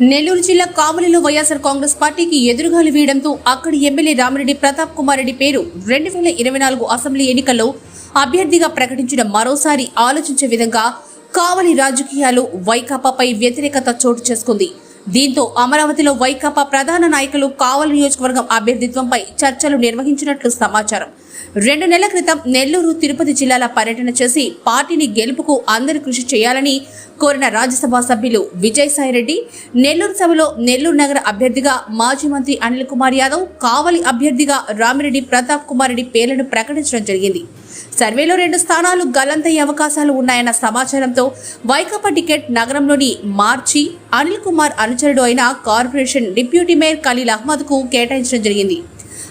నెల్లూరు జిల్లా కావలిలో వైఎస్ఆర్ కాంగ్రెస్ పార్టీకి ఎదురుగాలు వేయడంతో అక్కడి ఎమ్మెల్యే రామిరెడ్డి ప్రతాప్ కుమార్ రెడ్డి పేరు రెండు వేల ఇరవై నాలుగు అసెంబ్లీ ఎన్నికల్లో అభ్యర్థిగా ప్రకటించిన మరోసారి ఆలోచించే విధంగా కావలి రాజకీయాలు వైకాపాపై వ్యతిరేకత చోటు చేసుకుంది. దీంతో అమరావతిలో వైకాపా ప్రధాన నాయకులు కావలి నియోజకవర్గం అభ్యర్థిత్వంపై చర్చలు నిర్వహించినట్లు సమాచారం. రెండు నెలల క్రితం నెల్లూరు తిరుపతి జిల్లాల పర్యటన చేసి పార్టీని గెలుపుకు అందరూ కృషి చేయాలని కోరిన రాజ్యసభ సభ్యులు విజయసాయిరెడ్డి నెల్లూరు సభలో నెల్లూరు నగర అభ్యర్థిగా మాజీ మంత్రి అనిల్ కుమార్ యాదవ్ కావలి అభ్యర్థిగా రామిరెడ్డి ప్రతాప్ కుమార్ రెడ్డి పేర్లను ప్రకటించడం జరిగింది. సర్వేలో రెండు స్థానాలు గల్లంతయ్యే అవకాశాలు ఉన్నాయన్న సమాచారంతో వైకాపా టికెట్ నగరంలోని మార్చి అనిల్ కుమార్ అనుచరుడు అయిన కార్పొరేషన్ డిప్యూటీ మేయర్ ఖలీల్ అహ్మద్కు కేటాయించడం జరిగింది.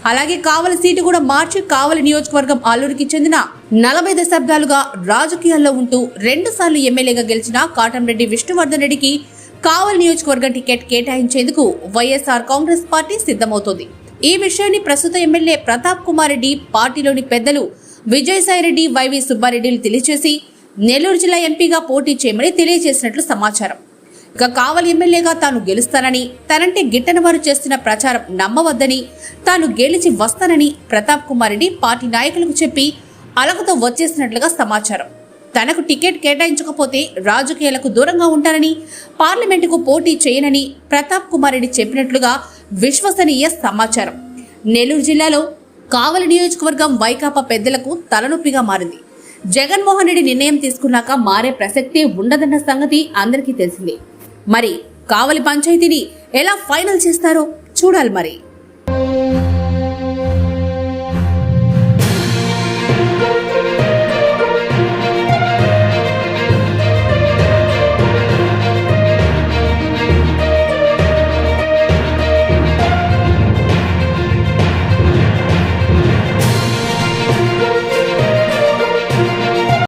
అలాగే కావలి సీటు కూడా మార్చి కావలి నియోజకవర్గం ఆలూరుకి చెందిన నలభై దశాబ్దాలుగా రాజకీయాల్లో ఉంటూ రెండు సార్లు ఎమ్మెల్యేగా గెలిచిన కాటంరెడ్డి విష్ణువర్ధన్ రెడ్డికి కావలి నియోజకవర్గం టికెట్ కేటాయించేందుకు వైఎస్ఆర్ కాంగ్రెస్ పార్టీ సిద్ధమవుతోంది. ఈ విషయాన్ని ప్రస్తుత ఎమ్మెల్యే ప్రతాప్ కుమార్ రెడ్డి పార్టీలోని పెద్దలు విజయసాయిరెడ్డి వైవి సుబ్బారెడ్డిలు తెలియజేసి నెల్లూరు జిల్లా ఎంపీగా పోటీ చేయమని తెలియజేసినట్లు సమాచారం. ఇక కావలి ఎమ్మెల్యేగా తాను గెలుస్తానని తనంటే గిట్టని వారు చేస్తున్న ప్రచారం నమ్మవద్దని తాను గెలిచి వస్తానని ప్రతాప్ కుమార్ రెడ్డి పార్టీ నాయకులకు చెప్పి అలకతో వచ్చేసినట్లుగా సమాచారం. తనకు టికెట్ కేటాయించకపోతే రాజకీయాలకు దూరంగా ఉంటానని పార్లమెంటుకు పోటీ చేయనని ప్రతాప్ కుమార్ రెడ్డి చెప్పినట్లుగా విశ్వసనీయ సమాచారం. నెల్లూరు జిల్లాలో కావలి నియోజకవర్గం వైకాపా పెద్దలకు తలనొప్పిగా మారింది. జగన్మోహన్ రెడ్డి నిర్ణయం తీసుకున్నాక మారే ప్రసక్తే ఉండదన్న సంగతి అందరికీ తెలిసిందే. మరి కావలి పంచాయతీని ఎలా ఫైనల్ చేస్తారో చూడాలి మరి.